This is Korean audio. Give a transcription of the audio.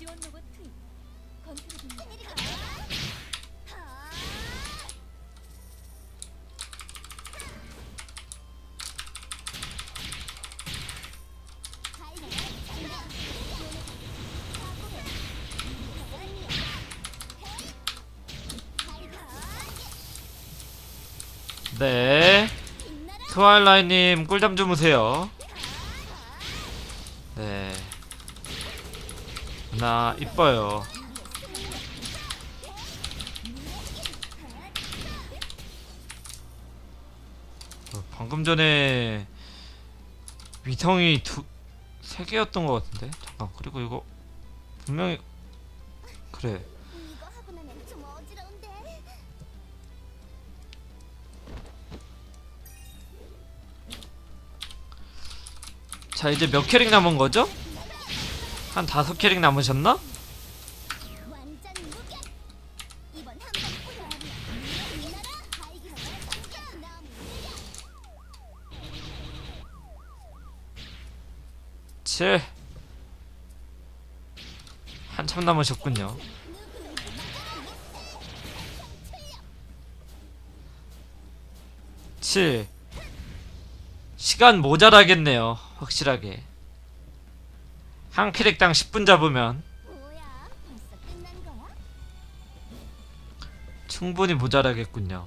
지원 로봇 투입. 건투를 돕니다. 네. 트와일라이님 꿀잠 주무세요. 네. 나 이뻐요. 어, 방금 전에 위성이 두 세 개였던 것 같은데 잠깐 그리고 이거 분명히 그래. 자 이제 몇 캐릭 남은 거죠? 한 다섯 캐릭 남으셨나? 완전 무결. 이번 한번 뿌려야 빛나라. 발견. 너무 느려. 7 한참 남으셨군요 7 시간 모자라겠네요 확실하게 한 캐릭당 10분 잡으면? 충분히 모자라겠군요